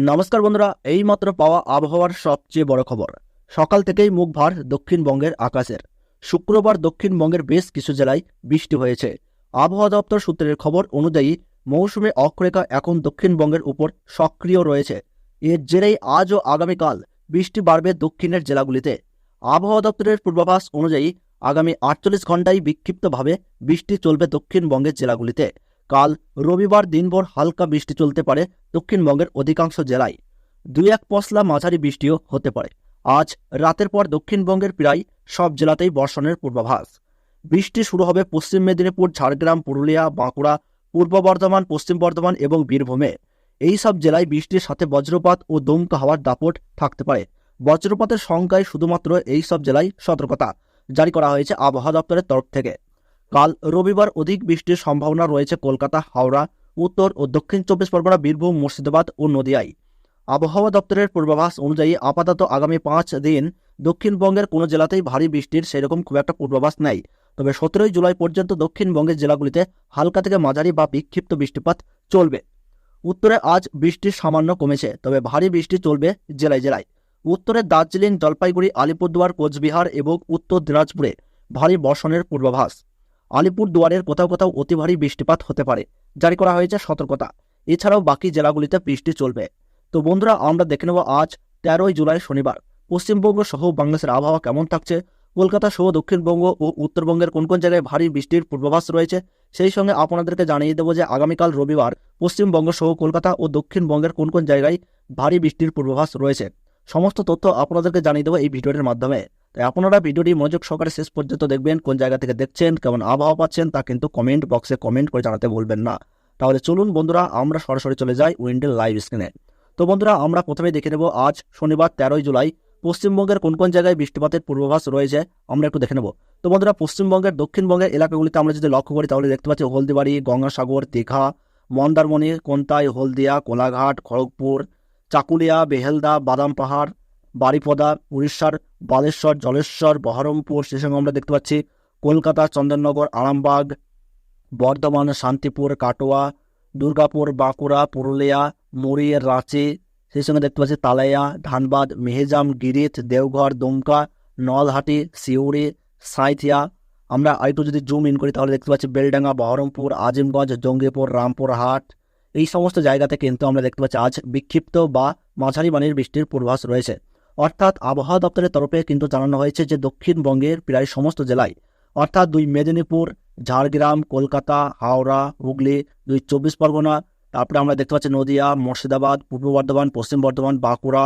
নমস্কার বন্ধুরা, এইমাত্র পাওয়া আবহাওয়ার সবচেয়ে বড় খবর। সকাল থেকেই মুখ ভার দক্ষিণবঙ্গের আকাশের। শুক্রবার দক্ষিণবঙ্গের বেশ কিছু জেলায় বৃষ্টি হয়েছে। আবহাওয়া দপ্তর সূত্রের খবর অনুযায়ী, মৌসুমে অক্ষরেখা এখন দক্ষিণবঙ্গের উপর সক্রিয় রয়েছে। এর জেরেই আজ ও আগামীকাল বৃষ্টি বাড়বে দক্ষিণের জেলাগুলিতে। আবহাওয়া দপ্তরের পূর্বাভাস অনুযায়ী, আগামী আটচল্লিশ ঘন্টায় বিক্ষিপ্তভাবে বৃষ্টি চলবে দক্ষিণবঙ্গের জেলাগুলিতে। কাল রবিবার দিনভর হালকা বৃষ্টি চলতে পারে দক্ষিণবঙ্গের অধিকাংশ জেলায়। দুই এক পশলা মাঝারি বৃষ্টিও হতে পারে। আজ রাতের পর দক্ষিণবঙ্গের প্রায় সব জেলাতেই বর্ষণের পূর্বাভাস। বৃষ্টি শুরু হবে পশ্চিম মেদিনীপুর, ঝাড়গ্রাম, পুরুলিয়া, বাঁকুড়া, পূর্ব বর্ধমান, পশ্চিম বর্ধমান এবং বীরভূমে। এই সব জেলায় বৃষ্টির সাথে বজ্রপাত ও দমকা হাওয়ার দাপট থাকতে পারে। বজ্রপাতের সংখ্যায় শুধুমাত্র এই সব জেলায় সতর্কতা জারি করা হয়েছে আবহাওয়া দপ্তরের তরফ থেকে। কাল রবিবার অধিক বৃষ্টির সম্ভাবনা রয়েছে কলকাতা, হাওড়া, উত্তর ও দক্ষিণ চব্বিশ পরগনা, বীরভূম, মুর্শিদাবাদ ও নদিয়ায়। আবহাওয়া দপ্তরের পূর্বাভাস অনুযায়ী আপাতত আগামী পাঁচ দিন দক্ষিণবঙ্গের কোনো জেলাতেই ভারী বৃষ্টির সেরকম খুব একটা পূর্বাভাস নেই। তবে সতেরোই জুলাই পর্যন্ত দক্ষিণবঙ্গের জেলাগুলিতে হালকা থেকে মাঝারি বা বিক্ষিপ্ত বৃষ্টিপাত চলবে। উত্তরে আজ বৃষ্টির সামান্য কমেছে, তবে ভারী বৃষ্টি চলবে জেলায় জেলায়। উত্তরে দার্জিলিং, জলপাইগুড়ি, আলিপুরদুয়ার, কোচবিহার এবং উত্তর দিনাজপুরে ভারী বর্ষণের পূর্বাভাস। আলিপুর দুয়ারের কোথাও কোথাও অতি ভারী বৃষ্টিপাত হতে পারে, জারি করা হয়েছে সতর্কতা। এছাড়াও বাকি জেলাগুলিতে বৃষ্টি চলবে। তো বন্ধুরা, আমরা দেখে নেব আজ তেরোই জুলাই শনিবার। পশ্চিমবঙ্গ সহ বাংলাদেশের আবহাওয়া কেমন থাকছে? কলকাতা সহ দক্ষিণবঙ্গ ও উত্তরবঙ্গের কোন কোন জায়গায় ভারী বৃষ্টির পূর্বাভাস রয়েছে? সেই সঙ্গে আপনাদেরকে জানিয়ে দেবো যে আগামীকাল রবিবার পশ্চিমবঙ্গ সহ কলকাতা ও দক্ষিণবঙ্গের কোন কোন জায়গায় ভারী বৃষ্টির পূর্বাভাস রয়েছে। সমস্ত তথ্য আপনাদেরকে জানিয়ে দেবো এই ভিডিওটির মাধ্যমে। তাই আপনারা ভিডিওটি মনোযোগ সহকারে শেষ পর্যন্ত দেখবেন, কোন জায়গা থেকে দেখছেন, কেমন আবহাওয়া পাচ্ছেন তা কিন্তু কমেন্ট বক্সে কমেন্ট করে জানাতে বলবেন না। তাহলে চলুন বন্ধুরা, আমরা সরাসরি চলে যাই উইন্ডেল লাইভ স্ক্রিনে তো বন্ধুরা, আমরা প্রথমে দেখে নেব, আজ শনিবার তেরোই জুলাই, পশ্চিমবঙ্গের কোন কোন জায়গায় বৃষ্টিপাতের পূর্বাভাস রয়েছে, আমরা একটু দেখে নেব। তো বন্ধুরা, পশ্চিমবঙ্গের, দক্ষিণবঙ্গের এলাকাগুলিতে আমরা যদি লক্ষ্য করি, তাহলে দেখতে পাচ্ছি হলদিবাড়ি, গঙ্গাসাগর, দীঘা, মন্দারমণি, কোন্তাই, হলদিয়া, কোলাঘাট, খড়গপুর, চাকুলিয়া, বেহেলদা, বাদাম পাহাড় বারিপদা, উড়িষ্যার বালেশ্বর, জলেশ্বর, বহরমপুর সে সঙ্গে আমরা দেখতে পাচ্ছি। কলকাতা, চন্দননগর, আরামবাগ, বর্ধমান, শান্তিপুর, কাটোয়া, দুর্গাপুর, বাঁকুড়া, পুরুলিয়া মুড়ি রাঁচি, সেই সঙ্গে দেখতে পাচ্ছি তালাইয়া, ধানবাদ, মেহেজাম গিরিথ দেওঘর, দুমকা, নলহাটি, সিউড়ি, সাঁইথিয়া। আমরা আরেকটু যদি জুম ইন করি, তাহলে দেখতে পাচ্ছি বেলডাঙ্গা, বহরমপুর, আজিমগঞ্জ, জঙ্গিপুর, রামপুরহাট। এই সমস্ত জায়গাতে কিন্তু আমরা দেখতে পাচ্ছি আজ বিক্ষিপ্ত বা মাঝারি মানের বৃষ্টির পূর্বাভাস রয়েছে। অর্থাৎ আবহাওয়া দপ্তরের তরফে কিন্তু জানানো হয়েছে যে দক্ষিণবঙ্গের প্রায় সমস্ত জেলায়, অর্থাৎ দুই মেদিনীপুর, ঝাড়গ্রাম, কলকাতা, হাওড়া, হুগলি, দুই চব্বিশ পরগনা, তারপরে আমরা দেখতে পাচ্ছি নদিয়া, মুর্শিদাবাদ, পূর্ব বর্ধমান, পশ্চিম বর্ধমান, বাঁকুড়া,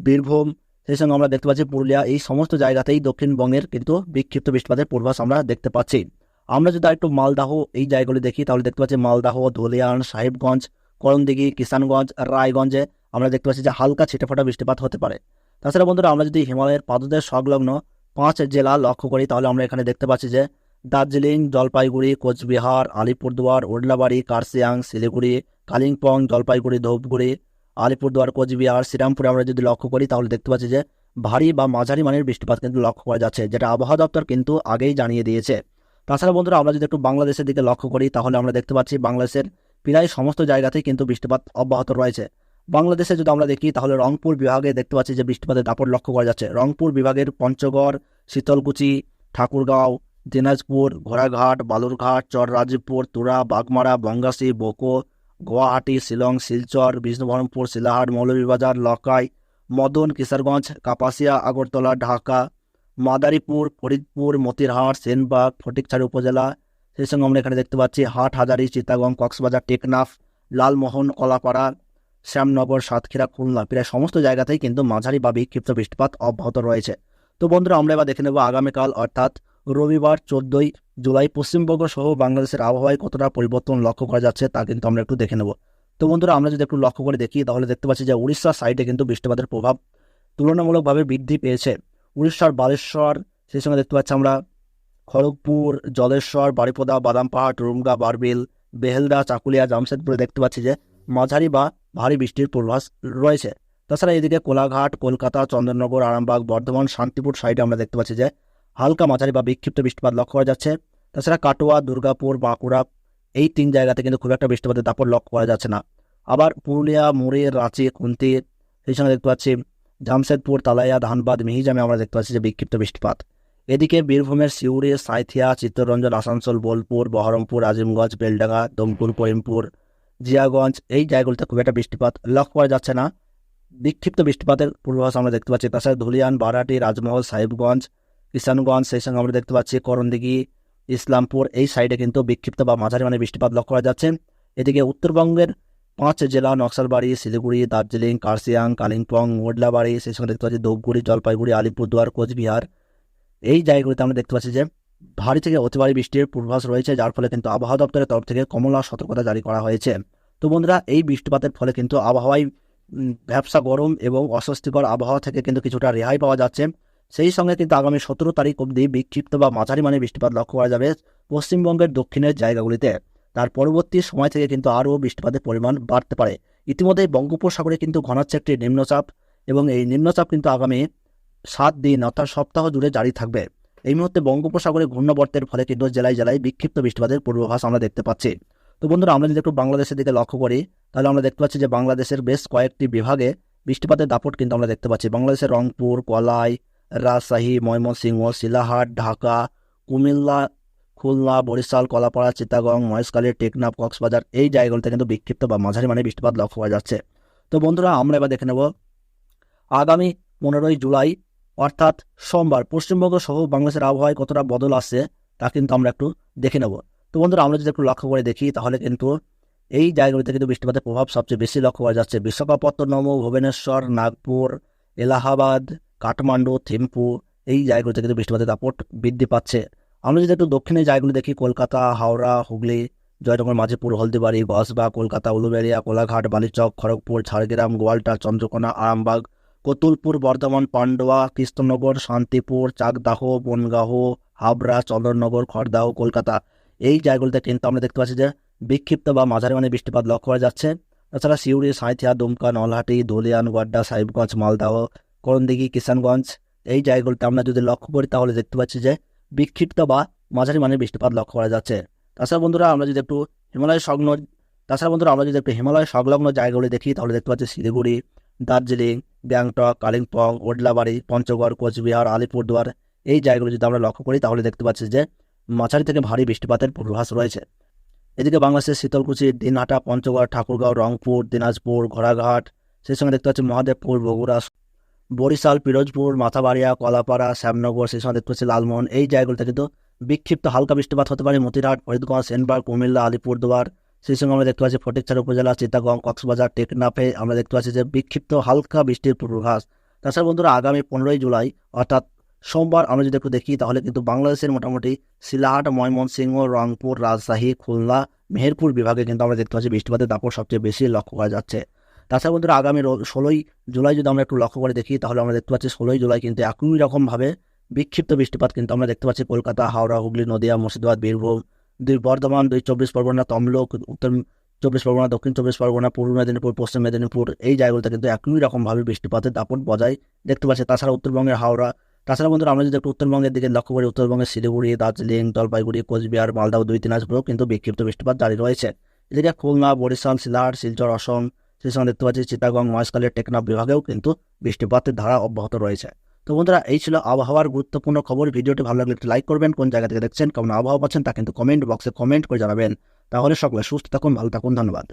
বীরভূম, সেই সঙ্গে আমরা দেখতে পাচ্ছি পুরুলিয়া, এই সমস্ত জায়গাতেই দক্ষিণবঙ্গের কিন্তু বিক্ষিপ্ত বৃষ্টিপাতের পূর্বাস আমরা দেখতে পাচ্ছি। আমরা যদি একটু মালদাহ, এই জায়গাগুলি দেখি, তাহলে দেখতে পাচ্ছি মালদাহ, ধুলিয়ান, সাহেবগঞ্জ, করণদিঘি, কিষানগঞ্জ, রায়গঞ্জে আমরা দেখতে পাচ্ছি যে হালকা ছিটেফাটা বৃষ্টিপাত হতে পারে। তাছাড়া বন্ধুরা, আমরা যদি হিমালয়ের পাদদেশ সংলগ্ন পাঁচ জেলা লক্ষ্য করি, তাহলে আমরা এখানে দেখতে পাচ্ছি যে দার্জিলিং, জলপাইগুড়ি, কোচবিহার, আলিপুরদুয়ার ওডলাবাড়ি কার্সিয়াং শিলিগুড়ি, কালিম্পং, জলপাইগুড়ি, ধূপগুড়ি, আলিপুরদুয়ার, কোচবিহার, শ্রীরামপুরে আমরা যদি লক্ষ্য করি, তাহলে দেখতে পাচ্ছি যে ভারী বা মাঝারি মানের বৃষ্টিপাত কিন্তু লক্ষ্য করা যাচ্ছে, যেটা আবহাওয়া দপ্তর কিন্তু আগেই জানিয়ে দিয়েছে। তাছাড়া বন্ধুরা, আমরা যদি একটু বাংলাদেশের দিকে লক্ষ্য করি, তাহলে আমরা দেখতে পাচ্ছি বাংলাদেশের প্রায় সমস্ত জায়গাতেই কিন্তু বৃষ্টিপাত অব্যাহত রয়েছে। বাংলাদেশে যদি আমরা দেখি, তাহলে রংপুর বিভাগে দেখতে পাচ্ছি যে বৃষ্টিপাতের দাপট লক্ষ্য করা যাচ্ছে। রংপুর বিভাগের পঞ্চগড়, শীতলকুচি, ঠাকুরগাঁও, দিনাজপুর, ঘোড়াঘাট, বালুরঘাট, চররাজীবপুর, তুরা, বাগমারা, বঙ্গাসী, বোকো, গুয়াহাটি, শিলং, শিলচর বিষ্ণুবহরমপুর শিলাহাট, মৌলভীবাজার, লকাই, মদন, কিশোরগঞ্জ, কাপাসিয়া, আগরতলা, ঢাকা, মাদারীপুর, ফরিদপুর, মতিরহাট, সেনবাগ, ফটিকছড়ি উপজেলা। সেই সঙ্গে আমরা এখানে দেখতে পাচ্ছি হাটহাজারি চিতাগং কক্সবাজার, টেকনাফ, লালমোহন, কলাপাড়া শ্যামনগর, সাতক্ষীরা, খুলনা প্রায় সমস্ত জায়গাতেই কিন্তু মাঝারি বা বিক্ষিপ্ত বৃষ্টিপাত অব্যাহত রয়েছে। তো বন্ধুরা, আমরা এবার দেখে নেব আগামীকাল, অর্থাৎ রবিবার চোদ্দই জুলাই পশ্চিমবঙ্গ সহ বাংলাদেশের আবহাওয়ায় কতটা পরিবর্তন লক্ষ্য করা যাচ্ছে তা কিন্তু আমরা একটু দেখে নেব। তো বন্ধুরা, আমরা যদি একটু লক্ষ্য করে দেখি, তাহলে দেখতে পাচ্ছি যে উড়িষ্যার সাইডে কিন্তু বৃষ্টিপাতের প্রভাব তুলনামূলকভাবে বৃদ্ধি পেয়েছে। উড়িষ্যার বালেশ্বর, সেই সঙ্গে দেখতে পাচ্ছি আমরা খড়গপুর, জলেশ্বর, বারিপদা বাদাম পাহাড় টুরুমগা বারবিল, বেহেলদা, চাকুলিয়া, জামশেদপুরে দেখতে পাচ্ছি যে মাঝারি বা ভারী বৃষ্টির পূর্বাভাস রয়েছে। তাছাড়া এদিকে কোলাঘাট, কলকাতা চন্দননগর আরামবাগ, বর্ধমান, শান্তিপুর সাইডে আমরা দেখতে পাচ্ছি যে হালকা মাঝারি বা বিক্ষিপ্ত বৃষ্টিপাত লক্ষ্য করা যাচ্ছে। তাছাড়া কাটোয়া, দুর্গাপুর, বাঁকুড়া এই তিন জায়গাতে কিন্তু খুব একটা বৃষ্টিপাতের দাপট লক্ষ্য করা যাচ্ছে না। আবার পুরুলিয়া, মুড়ি, রাঁচি, খুন্তি, সেই সঙ্গে দেখতে পাচ্ছি জামশেদপুর, তালাইয়া, ধানবাদ, মিহিজামে আমরা দেখতে পাচ্ছি যে বিক্ষিপ্ত বৃষ্টিপাত। এদিকে বীরভূমের সিউড়ি, সাঁইথিয়া, চিত্তরঞ্জন, আসানসোল, বোলপুর, বহরমপুর, আজিমগঞ্জ, বেলডাঙ্গা, দমকুল, করিমপুর জিয়াগঞ্জ, এই জায়গাগুলিতে খুব একটা বৃষ্টিপাত লক্ষ্য করা যাচ্ছে না। বিক্ষিপ্ত বৃষ্টিপাতের পূর্বাভাস আমরা দেখতে পাচ্ছি। তাছাড়া ধুলিয়ান, বারাটি, রাজমহল, সাহেবগঞ্জ, কিষানগঞ্জ, সেই সঙ্গে আমরা দেখতে পাচ্ছি করণদিঘি, ইসলামপুর, এই সাইডে কিন্তু বিক্ষিপ্ত বা মাঝারি মানে বৃষ্টিপাত লক্ষ্য করা যাচ্ছে। এদিকে উত্তরবঙ্গের পাঁচ জেলা, নকশালবাড়ি, শিলিগুড়ি, দার্জিলিং কার্সিয়াং কালিম্পং, মোডলাবাড়ি, সেই সঙ্গে দেখতে পাচ্ছি ধূপগুড়ি, জলপাইগুড়ি, আলিপুরদুয়ার, কোচবিহার। এই জায়গাগুলিতে আমরা দেখতে পাচ্ছি যে ভারী থেকে অতি ভারী বৃষ্টির পূর্বাভাস রয়েছে, যার ফলে কিন্তু আবহাওয়া দপ্তরের তরফ থেকে কমলা সতর্কতা জারি করা হয়েছে। তো বন্ধুরা এই বৃষ্টিপাতের ফলে কিন্তু আবহাওয়ায় উম, ভ্যাবসা গরম এবং অস্বস্তিকর আবহাওয়া থেকে কিন্তু কিছুটা রেহাই পাওয়া যাচ্ছে। সেই সঙ্গে কিন্তু আগামী সতেরো তারিখ অবধি বিক্ষিপ্ত বা মাঝারি মানে বৃষ্টিপাত লক্ষ্য করা যাবে পশ্চিমবঙ্গের দক্ষিণের জায়গাগুলিতে। তার পরবর্তী সময় থেকে কিন্তু আরও বৃষ্টিপাতের পরিমাণ বাড়তে পারে। ইতিমধ্যে বঙ্গোপসাগরে কিন্তু ঘনাচ্ছে একটি নিম্নচাপ এবং এই নিম্নচাপ কিন্তু আগামী সাত দিন অর্থাৎ সপ্তাহ জুড়ে জারি থাকবে। এই মুহূর্তে বঙ্গোপসাগরে ঘূর্ণবর্তের ফলে কিন্তু জেলায় জেলায় বিক্ষিপ্ত বৃষ্টিপাতের পূর্বাভাস আমরা দেখতে পাচ্ছি। তো বন্ধুরা, আমরা যদি একটু বাংলাদেশের দিকে লক্ষ্য করি, তাহলে আমরা দেখতে পাচ্ছি যে বাংলাদেশের বেশ কয়েকটি বিভাগে বৃষ্টিপাতের দাপট কিন্তু আমরা দেখতে পাচ্ছি। বাংলাদেশের রংপুর, কলাই, রাজশাহী, ময়মনসিংহ, শিলাহাট, ঢাকা, কুমিল্লা, খুলনা, বরিশাল, কলাপাড়া চিতাগং মহেশখালী, টেকনাফ, কক্সবাজার এই জায়গাগুলোতে কিন্তু বিক্ষিপ্ত বা মাঝারি মানে বৃষ্টিপাত লক্ষ্য করা যাচ্ছে। তো বন্ধুরা, আমরা এবার দেখে নেব আগামী পনেরোই জুলাই, অর্থাৎ সোমবার, পশ্চিমবঙ্গ সহ বাংলাদেশের আবহাওয়ায় কতটা বদল আসছে তা কিন্তু আমরা একটু দেখে নেব। তো বন্ধুরা, আমরা যদি একটু লক্ষ্য করে দেখি, তাহলে কিন্তু এই জায়গাগুলিতে কিন্তু বৃষ্টিপাতের প্রভাব সবচেয়ে বেশি লক্ষ্য করা যাচ্ছে। বিশাখাপত্তনম, ভুবনেশ্বর, নাগপুর, এলাহাবাদ, কাঠমান্ডু, থিম্পু, এই জায়গাগুলিতে কিন্তু বৃষ্টিপাতের দাপট বৃদ্ধি পাচ্ছে। আমরা যদি একটু দক্ষিণের জায়গাগুলি দেখি, কলকাতা, হাওড়া, হুগলি, জয়নগর, মাঝেপুর, হলদিবাড়ি গসবা কলকাতা, উলুবেড়িয়া, কোলাঘাট, বালিচক, খড়গপুর, ঝাড়গ্রাম, গোয়ালটা, চন্দ্রকোনা, আরামবাগ, কতুলপুর, বর্ধমান, পান্ডুয়া, কৃষ্ণনগর, শান্তিপুর, চাকদাহ, বনগাহ, হাবড়া, চন্দননগর, খড়দাহ, কলকাতা। এই জায়গাগুলোতে কিন্তু আমরা দেখতে পাচ্ছি যে বিক্ষিপ্ত বা মাঝারি মানে বৃষ্টিপাত লক্ষ্য করা যাচ্ছে। তাছাড়া সিউড়ি, সাঁইথিয়া, দুমকা, নলহাটি, ধুলিয়ান গোয়াড্ডা সাহেবগঞ্জ, মালদাহ, করণদিঘি, কিষানগঞ্জ এই জায়গাগুলোতে আমরা যদি লক্ষ্য করি তাহলে দেখতে পাচ্ছি যে বিক্ষিপ্ত বা মাঝারি মানের বৃষ্টিপাত লক্ষ্য করা যাচ্ছে। তাছাড়া বন্ধুরা আমরা যদি একটু হিমালয় সংলগ্ন, তাছাড়া বন্ধুরা আমরা যদি একটু হিমালয় সংলগ্ন জায়গাগুলি দেখি তাহলে দেখতে পাচ্ছি শিলিগুড়ি, দার্জিলিং গ্যাংটক কালিম্পং, ওডলাবাড়ি, পঞ্চগড়, কোচবিহার, আলিপুরদুয়ার এই জায়গাগুলো যদি আমরা লক্ষ্য করি তাহলে দেখতে পাচ্ছি যে মাঝারি থেকে ভারী বৃষ্টিপাতের পূর্বাভাস রয়েছে। এদিকে বাংলাদেশের শীতলকুচি, দিনহাটা, পঞ্চগড়, ঠাকুরগাঁও, রংপুর, দিনাজপুর, ঘোড়াঘাট, সেই সঙ্গে দেখতে পাচ্ছি মহাদেবপুর, বগুড়া, বরিশাল, পিরোজপুর, মাথাবাড়িয়া, কলাপাড়া, শ্যামনগর, সেই সঙ্গে দেখতে পাচ্ছি লালমোহন। এই জায়গাগুলোতে কিন্তু বিক্ষিপ্ত হালকা বৃষ্টিপাত হতে পারে মতিরহাট, ফরিদগঞ্জ, সেনবাগ, কুমিল্লা, আলিপুরদুয়ার। সেই সঙ্গে আমরা দেখতে পাচ্ছি ফটিকছড়ি উপজেলা, চিটাগং, কক্সবাজার, টেকনাফে আমরা দেখতে পাচ্ছি যে বিক্ষিপ্ত হালকা বৃষ্টির পূর্বাভাস। তাছাড়া বন্ধুরা, আগামী পনেরোই জুলাই, অর্থাৎ সোমবার আমরা যদি একটু দেখি, তাহলে কিন্তু বাংলাদেশের মোটামুটি সিলাহাট, ময়মনসিংহ, রংপুর, রাজশাহী, খুলনা, মেহেরপুর বিভাগে কিন্তু আমরা দেখতে পাচ্ছি বৃষ্টিপাতের দাপট সবচেয়ে বেশি লক্ষ্য করা যাচ্ছে। তাছাড়া বন্ধুরা, আগামী ষোলোই জুলাই যদি আমরা একটু লক্ষ্য করে দেখি, তাহলে আমরা দেখতে পাচ্ছি ষোলোই জুলাই কিন্তু একই রকমভাবে বিক্ষিপ্ত বৃষ্টিপাত কিন্তু আমরা দেখতে পাচ্ছি কলকাতা, হাওড়া, হুগলি, নদিয়া, মুর্শিদাবাদ, বীরভূম, দুই বর্ধমান, দুই চব্বিশ পরগনা, তমলুক, উত্তর চব্বিশ পরগনা, দক্ষিণ চব্বিশ পরগনা, পূর্ব মেদিনীপুর, পশ্চিম মেদিনীপুর, এই জায়গাগুলোতে কিন্তু একই রকমভাবে বৃষ্টিপাতের দাপট বজায় দেখতে পাচ্ছি। তাছাড়া উত্তরবঙ্গের হাওড়া তাছাড়া বন্ধুরা, আমরা যদি একটু উত্তরবঙ্গের দিকে লক্ষ্য করি, উত্তরবঙ্গের শিলিগুড়ি, দার্জিলিং, জলপাইগুড়ি, কোচবিহার, মালদা দুই দিনাজপুরেও কিন্তু বিক্ষিপ্ত বৃষ্টিপাত জারি রয়েছে। এদিকে খুলনা, বরিশাল সিলাহাট শিলচর অসম সেই সঙ্গে দেখতে পাচ্ছি চিটাগং মহেশখালী টেকনাফ বিভাগেও কিন্তু বৃষ্টিপাতের ধারা অব্যাহত রয়েছে। তো বন্ধুরা, এই ছিল আবহাওয়ার গুরুত্বপূর্ণ খবর। ভিডিওটি ভালো লাগলে একটু লাইক করবেন, কোন জায়গা থেকে দেখছেন, কেমন আবহাওয়া পাচ্ছেন তা কিন্তু কমেন্ট বক্সে কমেন্ট করে জানাবেন। তাহলে সকলে সুস্থ থাকুন, ভালো থাকুন, ধন্যবাদ।